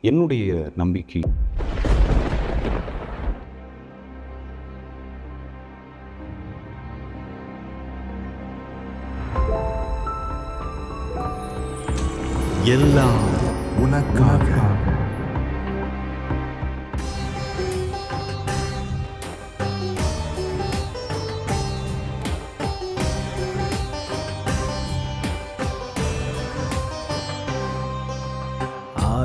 என்னுடைய நம்பிக்கை. எல்லாம் உனக்காக.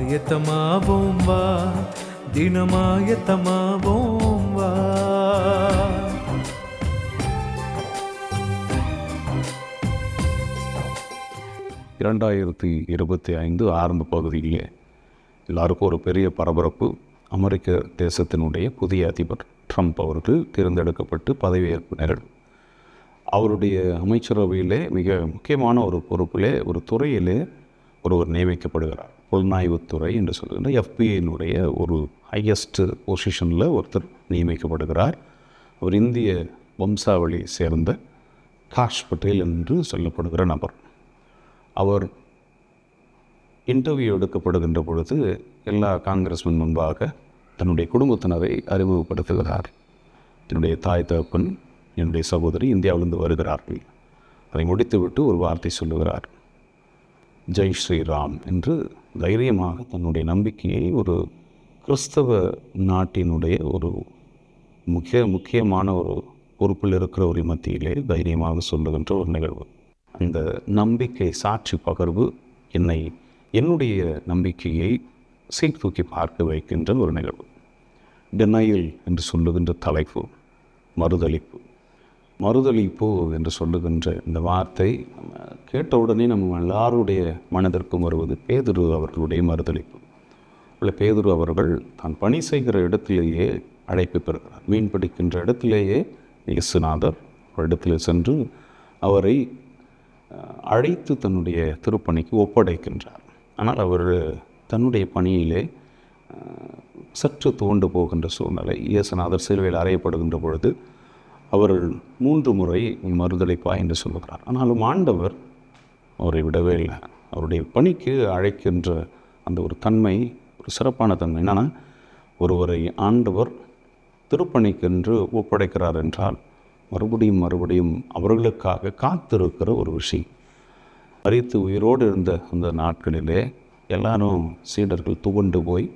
ஆயத்தமாவோம் வா தினமாயத்தமாவோம் வா. இரண்டாயிரத்தி இருபத்தி ஐந்து ஆரம்ப பகுதியிலே எல்லாருக்கும் ஒரு பெரிய பரபரப்பு. அமெரிக்க தேசத்தினுடைய புதிய அதிபர் ட்ரம்ப் அவர்கள் தேர்ந்தெடுக்கப்பட்டு பதவியேற்பு நிகழ்வு அவருடைய அமைச்சரவையிலே மிக முக்கியமான ஒரு பொறுப்பிலே ஒரு துறையிலே ஒருவர் நியமிக்கப்படுகிறார். புலனாய்வுத்துறை என்று சொல்கின்ற எஃபிஐனுடைய ஒரு ஹையஸ்ட் பொசிஷனில் ஒருத்தர் நியமிக்கப்படுகிறார். அவர் இந்திய வம்சாவளியை சேர்ந்த காஷ் பட்டேல் என்று சொல்லப்படுகிற நபர். அவர் இன்டர்வியூ எடுக்கப்படுகின்ற பொழுது எல்லா காங்கிரஸ்மேன் முன்பாக தன்னுடைய குடும்பத்தினரை அறிமுகப்படுத்துகிறார். என்னுடைய தாய் தகப்பன் என்னுடைய சகோதரி இந்தியாவிலிருந்து வருகிறார்கள். அதை முடித்துவிட்டு ஒரு வார்த்தை சொல்லுகிறார். ஜெய் ஸ்ரீராம் என்று தைரியமாக தன்னுடைய நம்பிக்கையை ஒரு கிறிஸ்தவ நாட்டினுடைய ஒரு முக்கிய முக்கியமான ஒரு பொறுப்பில் இருக்கிறவரின் மத்தியிலே தைரியமாக சொல்லுகின்ற ஒரு நிகழ்வு. அந்த நம்பிக்கை சாட்சி பகர்வு என்னை என்னுடைய நம்பிக்கையை சீர்தூக்கி பார்க்க வைக்கின்ற ஒரு நிகழ்வு. டெனையல் என்று சொல்லுகின்ற தலைப்பு மறுதளிப்பு. மறுதளிப்பு என்று சொல்லுகின்ற இந்த வார்த்தை நம்ம கேட்ட உடனே நம்ம எல்லாருடைய மனதிற்கும் வருவது பேதுரு அவர்களுடைய மறுதளிப்பு. இல்லை பேதுரு அவர்கள் தான் பணி செய்கிற இடத்திலேயே அழைப்பு பெறுகிறார். மீன் பிடிக்கின்ற இடத்திலேயே இயேசுநாதர் ஒரு இடத்தில் சென்று அவரை அழைத்து தன்னுடைய திருப்பணிக்கு ஒப்படைக்கின்றார். ஆனால் அவர் தன்னுடைய பணியிலே சற்று தோண்டு போகின்ற சூழ்நிலை இயேசுநாதர் சிலுவையில் அறையப்படுகின்ற பொழுது அவர்கள் மூன்று முறை மறுதளிப்பா என்று சொல்லுகிறார். ஆனாலும் ஆண்டவர் அவரை விடவே இல்லை. அவருடைய பணிக்கு அழைக்கின்ற அந்த ஒரு தன்மை ஒரு சிறப்பான தன்மை. என்னன்னா ஒருவரை ஆண்டவர் திருப்பணிக்கென்று ஒப்படைக்கிறார் என்றால் மறுபடியும் மறுபடியும் அவர்களுக்காக காத்திருக்கிற ஒரு விஷயம். மறித்து உயிரோடு இருந்த அந்த நாட்களிலே எல்லாரும் சீடர்கள் துவண்டு போய்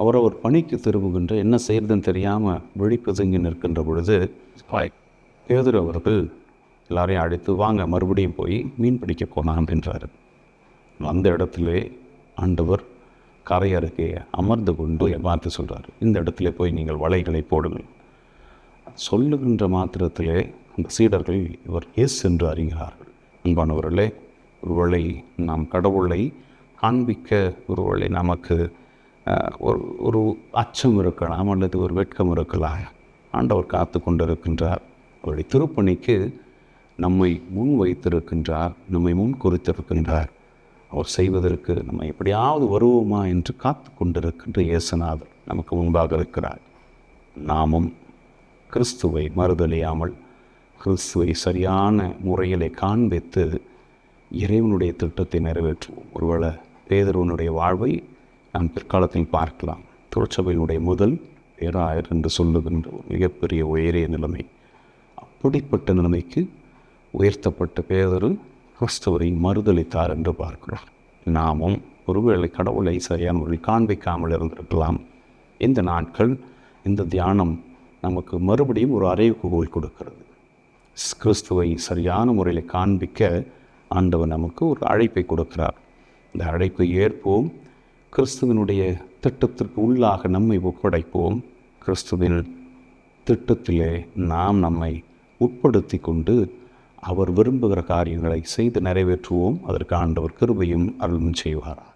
அவரவர் பணிக்கு திரும்புகின்ற என்ன செய்யறதுன்னு தெரியாமல் விழிப்பதுங்கி நிற்கின்ற பொழுது பேதுரு அவர்கள் எல்லாரையும் அழைத்து வாங்க மறுபடியும் போய் மீன் பிடிக்க போனான் என்றார். அந்த இடத்திலே ஆண்டவர் கரை அருகே அமர்ந்து கொண்டு பார்த்து சொல்கிறார் இந்த இடத்துல போய் நீங்கள் வலைகளை போடுங்கள். சொல்லுகின்ற மாத்திரத்திலே அந்த சீடர்கள் இவர் எஸ் என்று அறிகிறார்கள். அன்பானவர்களே ஒருவேளை நாம் கடவுளை காண்பிக்க ஒருவேளை நமக்கு ஒரு ஒரு அச்சம் இருக்கலாம் அல்லது ஒரு வெட்கம் இருக்கலாம். ஆண்டவர் காத்து கொண்டிருக்கின்றார். அவருடைய திருப்பணிக்கு நம்மை முன் வைத்திருக்கின்றார் நம்மை முன் குறித்திருக்கின்றார். அவர் செய்வதற்கு நம்ம எப்படியாவது வருவோமா என்று காத்து கொண்டிருக்கின்ற இயேசுநாதர் நமக்கு முன்பாக இருக்கிறார். நாமும் கிறிஸ்துவை மறுதலியாமல் கிறிஸ்துவை சரியான முறையிலே காண்பித்து இறைவனுடைய திட்டத்தை நிறைவேற்றுவோம். ஒருவேளை பேதருவனுடைய வாழ்வை நாம் பிற்காலத்தில் பார்க்கலாம். திருச்சபையினுடைய முதல் பேராயர் என்று சொல்லுகின்ற ஒரு மிகப்பெரிய உயரிய நிலைமை. அப்படிப்பட்ட நிலைமைக்கு உயர்த்தப்பட்ட பேதரு கிறிஸ்துவரை மறுதளித்தார் என்று பார்க்கிறோம். நாமும் ஒருவேளை கடவுளை சரியான முறையில் காண்பிக்காமல் இருந்திருக்கலாம். இந்த நாட்கள் இந்த தியானம் நமக்கு மறுபடியும் ஒரு அறைவுகோல் கொடுக்கிறது. கிறிஸ்துவை சரியான முறையில் காண்பிக்க ஆண்டவர் நமக்கு ஒரு அழைப்பை கொடுக்கிறார். இந்த அழைப்பை ஏற்போம். கிறிஸ்துவனுடைய திட்டத்திற்கு உள்ளாக நம்மை ஒப்படைப்போம். கிறிஸ்துவின் திட்டத்திலே நாம் நம்மை உட்படுத்தி கொண்டு அவர் விரும்புகிற காரியங்களை செய்து நிறைவேற்றுவோம். அதற்கு ஆண்டவர் கிருபையும் அருளும் செய்வாராக.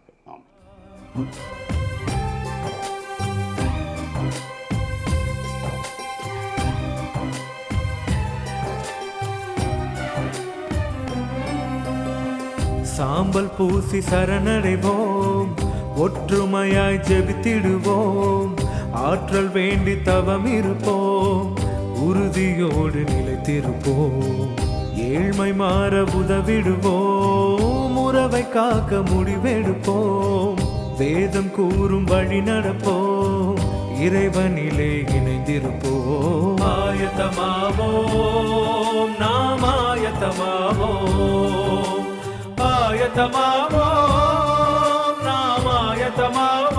சாம்பல் பூசி சரணடைவோம். ஒற்றுமையாய் ஜெபித்திடுவோம். ஆற்றல் வேண்டி தவம் இருப்போம். உறுதியோடு நிலைத்திருப்போம். ஏழ்மை மாற உதவிடுவோம் உறவை காக்க முடிவெடுப்போம் வேதம் கூறும் வழி நடப்போம் இறைவனிலே இணைந்திருப்போம். ஆயத்தமாவோம் நாம் ஆயத்தமாவோம். ஆயத்தமாவோம் நாம் ஆயத்தமாவோம்.